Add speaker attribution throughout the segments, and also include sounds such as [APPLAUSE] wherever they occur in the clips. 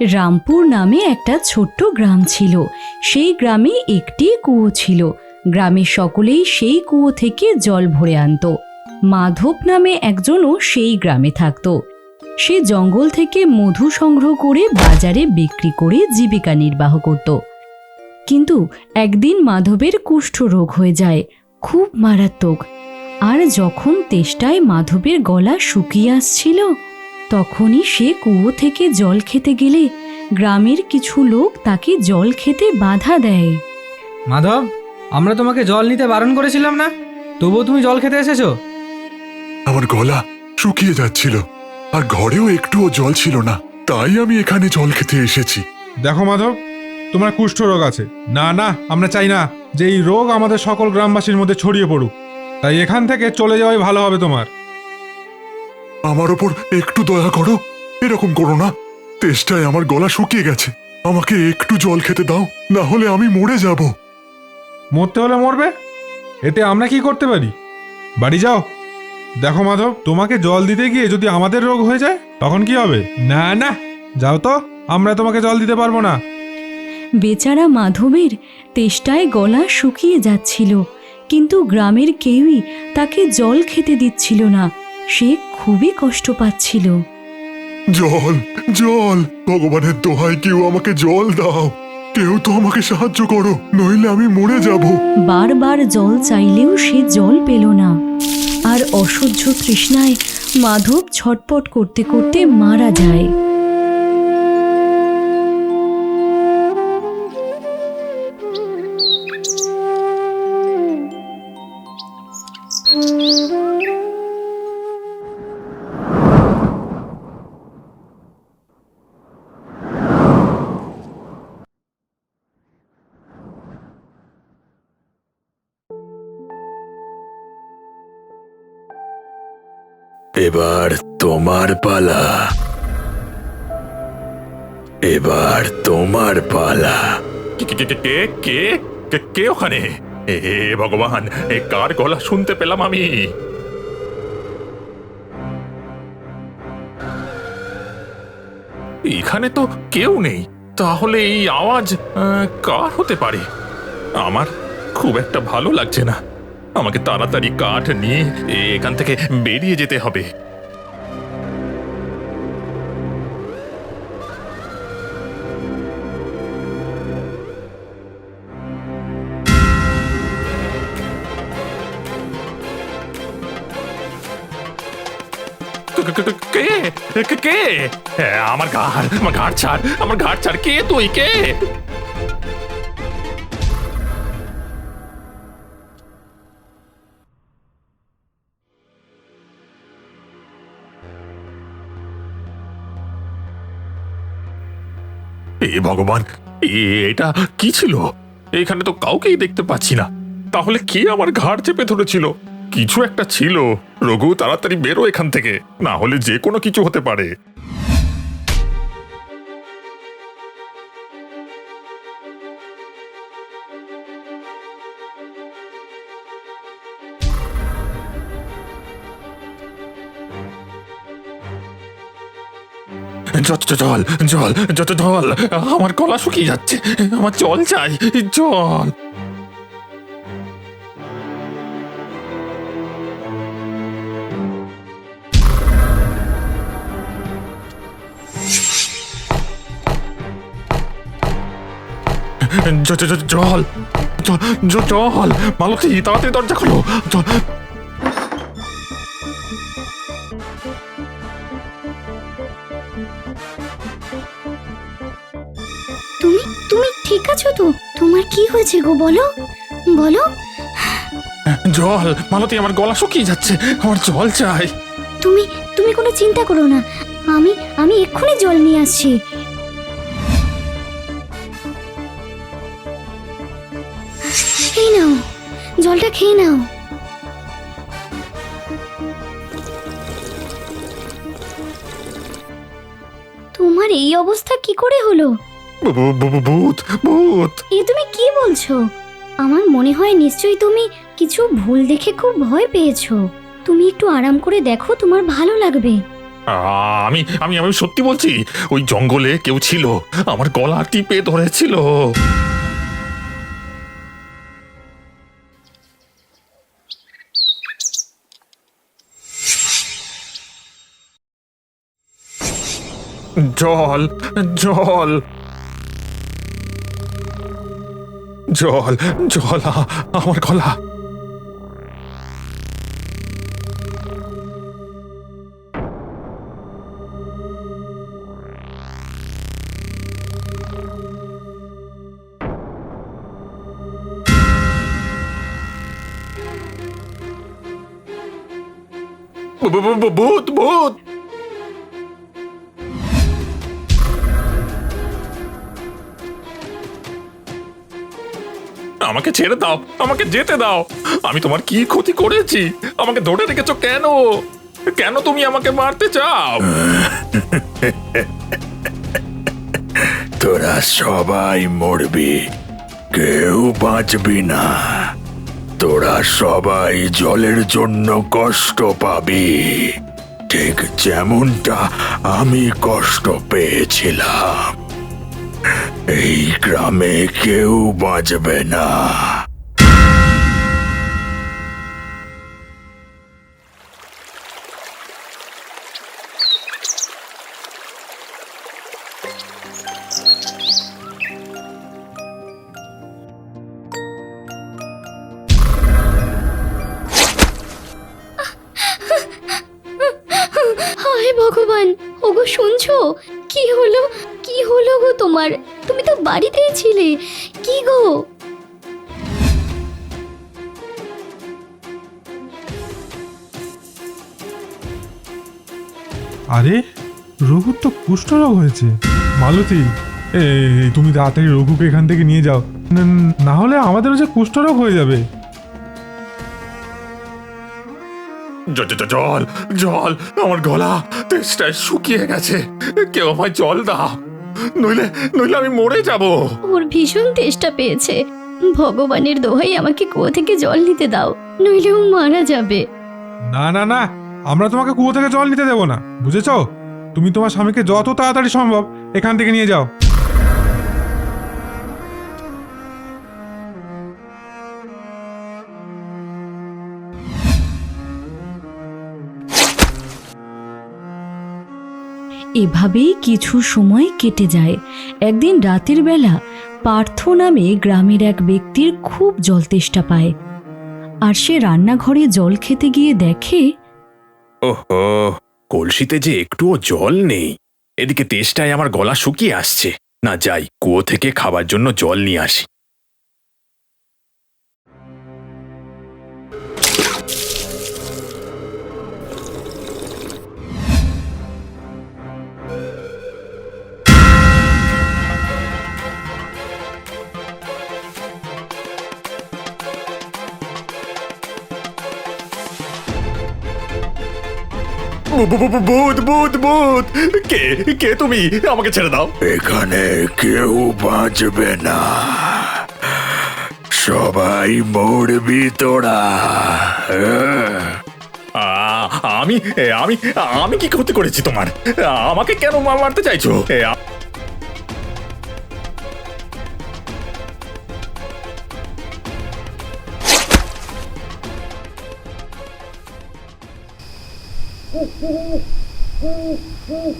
Speaker 1: রামপুর নামে একটা ছোট্ট গ্রাম ছিল। সেই গ্রামে একটি কুয়ো ছিল। গ্রামের সকলেই সেই কুয়ো থেকে জল ভরে আনতো। মাধব নামে একজনও সেই গ্রামে থাকতো। সে জঙ্গল থেকে মধু সংগ্রহ করে বাজারে বিক্রি করে জীবিকা নির্বাহ করত। কিন্তু একদিন মাধবের কুষ্ঠ রোগ হয়ে যায়, খুব মারাত্মক। আর যখন তেষ্টায় মাধবের গলা শুকিয়ে আসছিল তখনই সে কুয়ো থেকে জল খেতে গেলে গ্রামের কিছু লোক তাকে জল খেতে বাধা দেয়।
Speaker 2: মাধব আমরা তোমাকে জল নিতে বারণ করেছিলাম না? তবুও তুমি জল খেতে এসেছ?
Speaker 3: আমার গলা শুকিয়ে যাচ্ছিল আর ঘরেও একটুও জল ছিল না। তাই আমি এখানে জল খেতে এসেছি।
Speaker 4: দেখো মাধব তোমার কুষ্ঠ রোগ আছে। না না আমরা চাই না যে এই রোগ আমাদের সকল গ্রামবাসীর মধ্যে ছড়িয়ে পড়ুক। তাই এখান থেকে চলে যাওয়াই ভালো হবে তোমার।
Speaker 3: আমার ওপর একটু দয়া করো। এরকম করো না। তেষ্টায় আমার গলা শুকিয়ে গেছে। আমাকে একটু জল খেতে দাও না হলে আমি মরে যাব।
Speaker 4: মরতে হলে মরবে? এতে আমরা কি করতে পারি? বাড়ি যাও। দেখো মাধব তোমাকে জল দিতে গিয়ে যদি আমাদের রোগ হয়ে যায় তখন কি হবে? না না। যাও তো আমরা তোমাকে জল দিতে পারব না।
Speaker 1: বেচারা মাধবের তেষ্টায় গলা শুকিয়ে যাচ্ছিল কিন্তু গ্রামের কেউই তাকে জল খেতে দিচ্ছিল না। সে খুবই কষ্ট পাচ্ছিল।
Speaker 3: জল জল ভগবানের দোহাই কেউ আমাকে জল দাও। কেউ তো আমাকে সাহায্য করো নইলে আমি মরে যাব।
Speaker 1: বারবার জল চাইলেও সে জল পেল না। আর অসহ্য তৃষ্ণায় মাধব ছটপট করতে করতে মারা যায়।
Speaker 5: এবার তোমার পালা। এবার তোমার পালা।
Speaker 6: কে কে কে ওখানে? এ ভগবান, এ কার গলা শুনতে পেলাম আমি? এখানে তো কেউ নেই। তাহলে এই আওয়াজ কার হতে পারে? আমার খুব একটা ভালো লাগছে না। আমাকে তাড়াতাড়ি কাঠ নিয়ে এখান থেকে বেরিয়ে যেতে হবে। কে- কে- আমার ঘাড় আমার ঘাড় ছাড়, আমার ঘাড় ছাড়। কে তুই? কে? এ ভগবান এটা কি ছিল? এখানে তো কাউকেই দেখতে পাচ্ছি না। তাহলে কে আমার ঘাড় চেপে ধরেছিল? কিছু একটা ছিল। রঘু, তাড়াতাড়ি বেরো এখান থেকে। না হলে যে কোনো কিছু হতে পারে। জ- জল জল, যত জল। আমার গলা শুকিয়ে যাচ্ছে। আমার জল চাই, জল। জল। জ- জ- জল। মালতী, তাড়াতাড়ি দরজা খোলো। জল
Speaker 7: তো তোমার কি হয়েছে গো বলো? বলো?
Speaker 6: জল মালতী আমার গলা শুকিয়ে যাচ্ছে আমার জল চাই।
Speaker 7: তুমি তুমি কোনো চিন্তা করো না আমি আমি এক্ষুনি জল নিয়ে আসছি। এই নাও জলটা খেয়ে নাও। তোমার এই অবস্থা কি করে হলো?
Speaker 6: ভূত ভূত।
Speaker 7: এ তুমি কি বলছো? আমার মনে হয় নিশ্চয়ই তুমি কিছু ভুল দেখে খুব ভয় পেয়েছ। তুমি একটু আরাম করে দেখো তোমার ভালো লাগবে।
Speaker 6: আমি আমি আমি সত্যি বলছি ওই জঙ্গলে কেউ ছিল আমার গলা টিপে ধরেছিল। জল জল। জল জল আমার গলা। ভূত ভূত! আমাকে ছেড়ে দাও, আমাকে যেতে দাও। আমি তোমার কি ক্ষতি করেছি? আমাকে ধরে রেখেছো কেন? কেন তুমি আমাকে মারতে চাও? [LAUGHS]
Speaker 8: তোরা সবাই মরবি, কেউ বাঁচবি না। তোরা সবাই জলের জন্য কষ্ট পাবি। ঠিক যেমনটা আমি কষ্ট পেয়েছিলাম। এই গ্রামে কেউ বাঁচবে না।
Speaker 7: কি হলো? কি হলো গো তোমার? তুমি তো বাড়িতেই ছিলে। কি গো?
Speaker 4: আরে, রঘুর তো কুষ্ঠরোগ হয়েছে। মালতী, এই তুমি তাড়াতাড়ি রঘুকে এখান থেকে নিয়ে যাও। না- হলে আমাদেরও যে কুষ্ঠরোগ হয়ে যাবে।
Speaker 6: জল জল আমার গলা তেষ্টায় শুকিয়ে গেছে। কেউ আমায় জল দাও। নইলে নইলে আমি মরে যাব।
Speaker 7: ওর ভীষণ তেষ্টা পেয়েছে। ভগবানের দোহাই আমাকে কুয়ো থেকে জল নিতে দাও নইলে ও মারা যাবে।
Speaker 4: না না না আমরা তোমাকে কুয়ো থেকে জল নিতে দেবো না বুঝেছ? তুমি তোমার স্বামীকে যত তাড়াতাড়ি সম্ভব এখান থেকে নিয়ে যাও।
Speaker 1: এভাবেই কিছু সময় কেটে যায়। একদিন রাতের বেলা পার্থ নামে গ্রামের এক ব্যক্তির খুব জল তেষ্টা পায়। আর সে রান্নাঘরে জল খেতে গিয়ে দেখে,
Speaker 8: ওহো, কলসিতে যে একটুও জল নেই। এদিকে তেষ্টায় আমার গলা শুকিয়ে আসছে। না যাই, কুয়ো থেকে খাবার জন্য জল নিয়ে আসি।
Speaker 6: ভূত ভূত ভূত। কে কে তুমি? আমাকে ছেড়ে দাও।
Speaker 8: এখানে কেউ বাঁচবে না। সবাই মরবি তোরা।
Speaker 6: আমি আমি আমি কি ক্ষতি করেছি তোমার? আমাকে কেন মারতে চাইছো? এ, আ-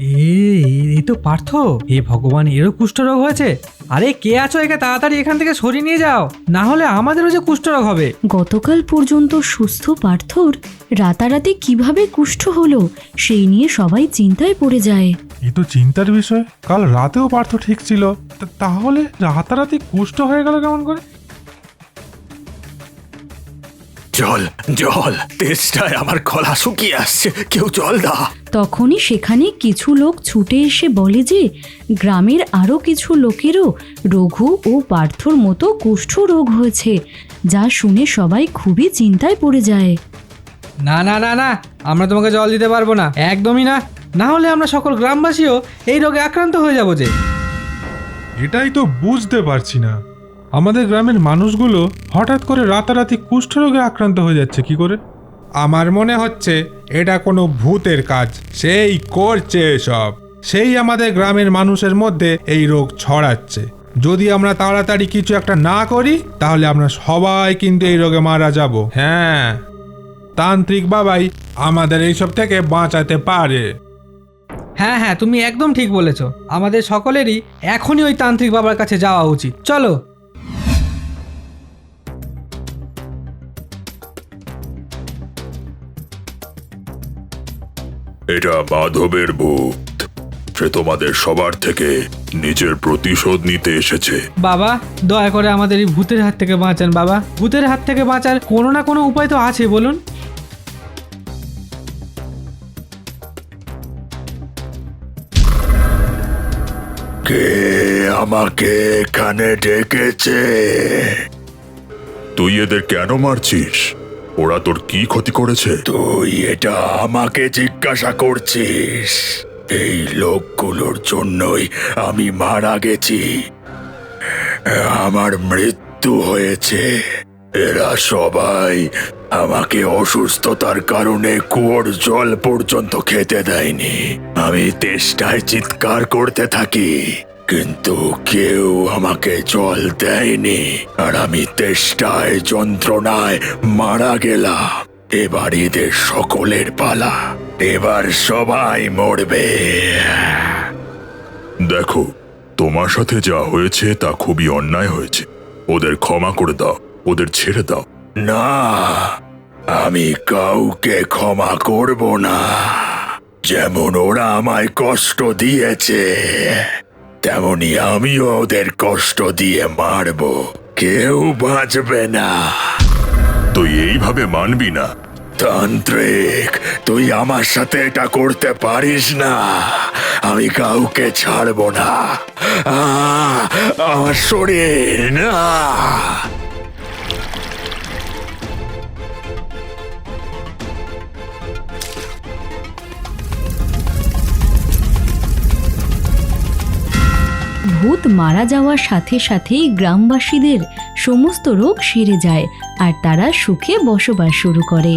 Speaker 9: এই এই তো পার্থ। হে ভগবান এরও কুষ্ঠরোগ হয়েছে? আরে কে আছো একে তাড়াতাড়ি এখান থেকে সরিয়ে নিয়ে যাও। না হলে আমাদেরও যে কুষ্ঠরোগ হবে।
Speaker 1: গতকাল পর্যন্ত সুস্থ পার্থর রাতারাতি কীভাবে কুষ্ঠ হলো সেই নিয়ে সবাই চিন্তায় পড়ে যায়।
Speaker 4: এ তো চিন্তার বিষয়। কাল রাতেও পার্থ ঠিক ছিল। তা- তাহলে রাতারাতি কুষ্ঠ হয়ে গেল কেমন করে?
Speaker 8: জল জল। তেষ্টায় আমার গলা শুকিয়ে আসছে। কেউ জল দা।
Speaker 1: তখনই সেখানে কিছু লোক ছুটে এসে বলে যে গ্রামের আরও কিছু লোকেরও রঘু ও পার্থর মতো কুষ্ঠ রোগ হয়েছে যা শুনে সবাই খুবই চিন্তায় পড়ে যায়।
Speaker 9: না না না না আমরা তোমাকে জল দিতে পারব না। একদমই না। না হলে আমরা সকল গ্রামবাসীও এই রোগে আক্রান্ত হয়ে যাব যে।
Speaker 4: এটাই তো বুঝতে পারছি না। আমাদের গ্রামের মানুষগুলো হঠাৎ করে রাতারাতি কুষ্ঠরোগে আক্রান্ত হয়ে যাচ্ছে, কি করে? আমার মনে হচ্ছে এটা কোনো ভূতের কাজ, সেই করছে সব। সেই আমাদের গ্রামের মানুষের মধ্যে এই রোগ ছড়াচ্ছে। যদি আমরা তাড়াতাড়ি কিছু একটা না করি, তাহলে আমরা সবাই কিন্তু এই রোগে মারা যাব। হ্যাঁ। তান্ত্রিক বাবাই আমাদের এইসব থেকে বাঁচাতে পারে।
Speaker 9: হ্যাঁ হ্যাঁ তুমি একদম ঠিক বলেছ। আমাদের সকলেরই এখনই ওই তান্ত্রিক বাবার কাছে যাওয়া উচিত। চলো।
Speaker 5: এটা মাধবের ভূত। সে তোমাদের সবার থেকে নিজের প্রতিশোধ নিতে এসেছে।
Speaker 9: বাবা দয়া করে আমাদের এই ভূতের হাত থেকে বাঁচান বাবা। ভূতের হাত থেকে বাঁচার কোনো না কোনো উপায় তো আছে বলুন।
Speaker 5: কে আমাকে এখানে ডেকেছে? তুই এদের কেন মারছিস? ওরা তোর কি ক্ষতি করেছে? তুই এটা আমাকে জিজ্ঞাসা করছিস। এই লোকগুলোর জন্যই আমি মারা গেছি। আমার মৃত্যু হয়েছে। এরা সবাই আমাকে অসুস্থতার কারণে কুয়োর জল পর্যন্ত খেতে দেয়নি। আমি তেষ্টায় চিৎকার করতে থাকি। কিন্তু কেউ আমাকে জল দেয়নি আর আমি তেষ্টায় যন্ত্রণায় মারা গেলাম। এবার এদের সকলের পালা। এবার সবাই মরবে। দেখো তোমার সাথে যা হয়েছে তা খুবই অন্যায় হয়েছে। ওদের ক্ষমা করে দাও ওদের ছেড়ে দাও। না আমি কাউকে ক্ষমা করব না। যেমন ওরা আমায় কষ্ট দিয়েছে। তেমনি আমিও ওদের কষ্ট দিয়ে মারব। কেউ বাঁচবে না। তুই এইভাবে মানবি না। তান্ত্রিক তুই আমার সাথে এটা করতে পারিস না। আমি কাউকে ছাড়ব না। আমার শরীর না।
Speaker 1: ভূত মারা যাওয়ার সাথে সাথেই গ্রামবাসীদের সমস্ত রোগ সেরে যায় আর তারা সুখে বসবাস শুরু করে।